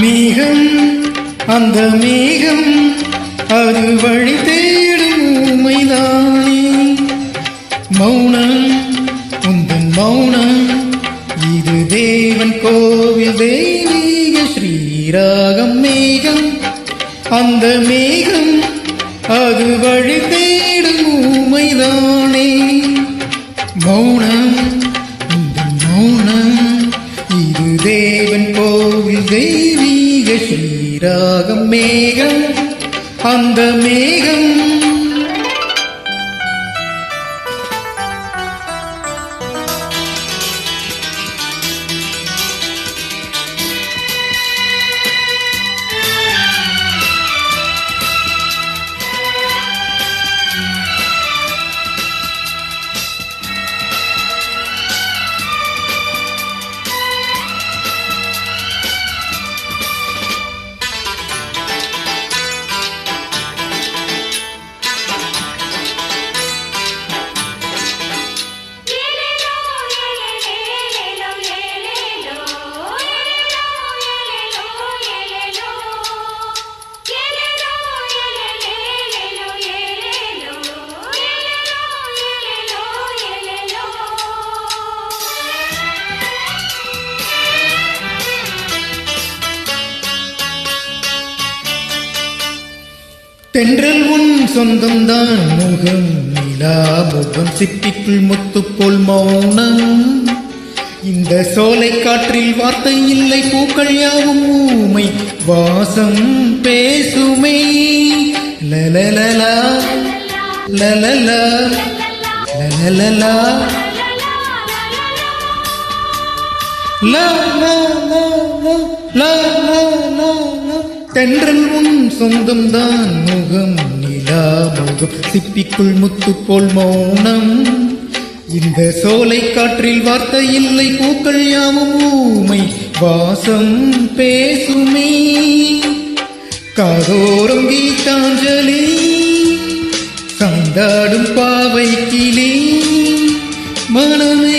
மேகம் அந்த மேகம் அது வழி தேடும் உமைதானே. மௌனம் உந்தன் மௌனம் இது தேவன் கோவில் தெய்வீக ஸ்ரீராகம் மேகம். அந்த மேகம் அது வழி தேடும் உமைதானே. மௌனம் உந்தன் மௌனம் தேவன் கோவில் தெய்வீக ஸ்ரீராகம் மேகம் அந்த மேகம் தென்றல் உன் சொந்தம்தான் முகம் நிலா முகம் சிட்டிக்குள் முத்து போல் மௌனம் இந்த சோலை காற்றில் வார்த்தை இல்லை பூக்கள் யாவும் ஊமை வாசம் பேசுமை லலலலா லலலா லலலலா La la la தென்றல் உன் சொந்தம் தான் முகம் நிலா முகம். சிப்பிக்குள் முத்து போல் மௌனம். இந்த சோலை காற்றில் வார்த்தை இல்லை பூக்கள் யாவும் ஊமை. வாசம் பேசுமே. காதோரம் கீதாஞ்சலி. சந்தாடும் பாவை கிளி மனமே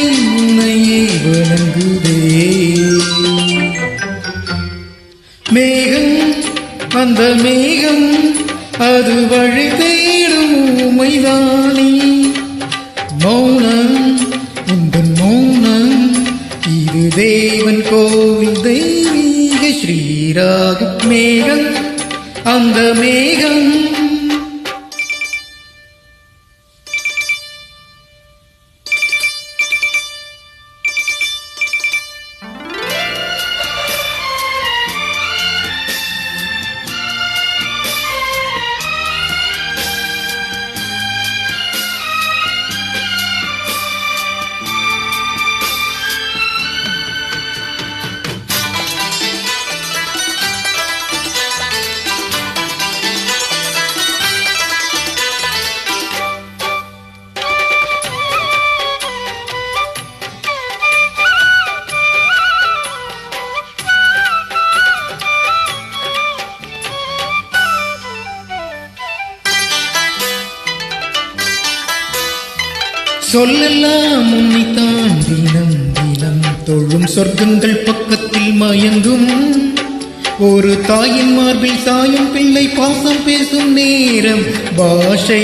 அந்த மேகம் அது வழி தேடும் உமைதானே. மௌனம் உந்தன் மௌனம் இது தேவன் கோவில் தெய்வீக ஸ்ரீராக மேகம் அந்த மேகம் சொல்லெல்லாம் உன்னைத்தான் தினம் தினம் தொழும் சொர்க்கங்கள் பக்கத்தில் மயங்கும். ஒரு தாயின் மார்பில் சாயும் பிள்ளை பாசம் பேசும் நேரம் பாஷை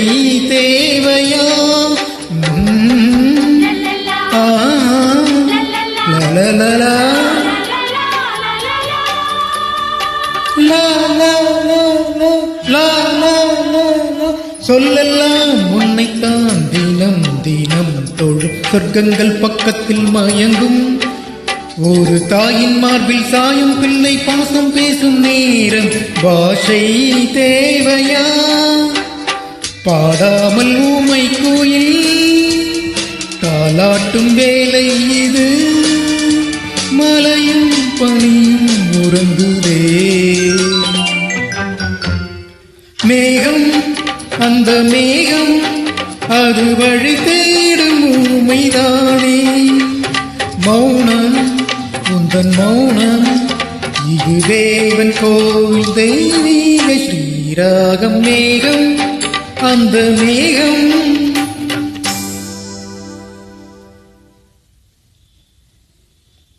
தேவையா? உம், லலலலா. சொல்லெல்லாம் உன்னைத்தான் தினம் தினம் தொழும் சொர்க்கங்கள் பக்கத்தில் மயங்கும். ஒரு தாயின் மார்பில் சாயும் பிள்ளை பாசம் பேசும் நேரம். பாஷை தேவையா? பாடாமல் ஊமை கோயில். தாலாட்டும் வேலை இது. மலையும் பணியும் உறங்குதே. மேகம் அந்த மேக அது வழி தேடும் ஊமைதானே மௌனம் உந்தன் மௌனம் இது தேவன் கோவில் தெய்வீக ஸ்ரீராகம் மேகம் அந்த மேகம்